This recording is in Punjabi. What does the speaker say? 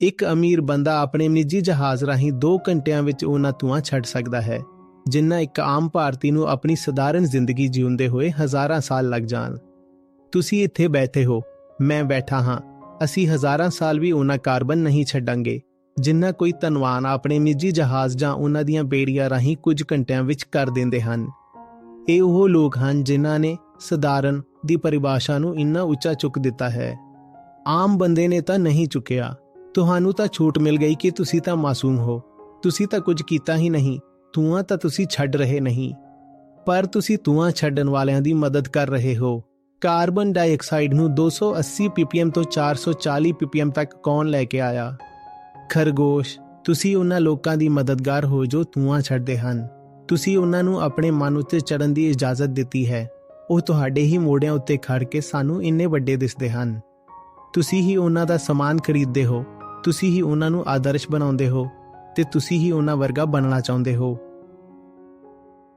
ਇੱਕ ਅਮੀਰ ਬੰਦਾ ਆਪਣੇ ਨਿੱਜੀ ਜਹਾਜ਼ ਰਾਹੀਂ 2 ਘੰਟਿਆਂ ਵਿੱਚ ਉਹਨਾਂ ਧੂਆਂ ਛੱਡ ਸਕਦਾ ਹੈ, ਜਿੰਨਾ ਇੱਕ ਆਮ ਭਾਰਤੀ ਨੂੰ ਆਪਣੀ ਸਧਾਰਨ ਜ਼ਿੰਦਗੀ ਜਿਉਂਦੇ ਹੋਏ ਹਜ਼ਾਰਾਂ ਸਾਲ ਲੱਗ ਜਾਣ। ਤੁਸੀਂ ਇੱਥੇ ਬੈਠੇ ਹੋ, ਮੈਂ ਬੈਠਾ ਹਾਂ, ਅਸੀਂ ਹਜ਼ਾਰਾਂ ਸਾਲ ਵੀ ਉਹਨਾਂ ਕਾਰਬਨ ਨਹੀਂ ਛੱਡਾਂਗੇ, ਜਿੰਨਾ ਕੋਈ ਧਨਵਾਨ ਆਪਣੇ ਨਿੱਜੀ ਜਹਾਜ਼ ਜਾਂ ਉਹਨਾਂ ਦੀਆਂ ਬੇੜੀਆਂ ਰਾਹੀਂ ਕੁਝ ਘੰਟਿਆਂ ਵਿੱਚ ਕਰ ਦਿੰਦੇ ਹਨ। ਇਹ ਉਹ ਲੋਕ ਹਨ ਜਿਨ੍ਹਾਂ ਨੇ ਸਧਾਰਨ ਦੀ ਪਰਿਭਾਸ਼ਾ ਨੂੰ ਇੰਨਾ ਉੱਚਾ ਚੁੱਕ ਦਿੱਤਾ ਹੈ। ਆਮ ਬੰਦੇ ਨੇ ਤਾਂ ਨਹੀਂ ਚੁੱਕਿਆ। ਤੁਹਾਨੂੰ ਤਾਂ ਛੂਟ ਮਿਲ ਗਈ ਕਿ ਤੁਸੀਂ ਤਾਂ ਮਾਸੂਮ ਹੋ। ਤੁਸੀਂ ਤਾਂ ਕੁਝ ਕੀਤਾ ਹੀ ਨਹੀਂ। ਧੂਆਂ ਤਾਂ ਤੁਸੀਂ ਛੱਡ ਰਹੇ ਨਹੀਂ। ਪਰ ਤੁਸੀਂ ਧੂਆਂ ਛੱਡਣ ਵਾਲਿਆਂ ਦੀ ਮਦਦ ਕਰ ਰਹੇ ਹੋ। ਕਾਰਬਨ ਡਾਈਆਕਸਾਈਡ ਨੂੰ 280 ppm ਤੋਂ 440 ppm ਤੱਕ ਕੌਣ ਲੈ ਕੇ ਆਇਆ? ਖਰਗੋਸ਼, ਤੁਸੀਂ ਉਹਨਾਂ ਲੋਕਾਂ ਦੀ ਮਦਦਗਾਰ ਹੋ ਜੋ ਧੂਆਂ ਛੱਡਦੇ ਹਨ। ਤੁਸੀਂ ਉਹਨਾਂ ਨੂੰ ਆਪਣੇ ਮਨ ਉੱਤੇ ਚੜਨ ਦੀ ਇਜਾਜ਼ਤ ਦਿੱਤੀ ਹੈ। ਉਹ ਤੁਹਾਡੇ ਹੀ ਮੋਢਿਆਂ ਉੱਤੇ ਖੜ ਕੇ ਸਾਨੂੰ ਇੰਨੇ ਵੱਡੇ ਦਿਸਦੇ ਹਨ। ਤੁਸੀਂ ਹੀ ਉਹਨਾਂ ਦਾ ਸਮਾਨ ਖਰੀਦਦੇ ਹੋ। ਤੁਸੀਂ ਹੀ ਉਹਨਾਂ ਨੂੰ ਆਦਰਸ਼ ਬਣਾਉਂਦੇ ਹੋ ਤੇ ਤੁਸੀਂ ਹੀ ਉਹਨਾਂ ਵਰਗਾ ਬਣਨਾ ਚਾਹੁੰਦੇ ਹੋ।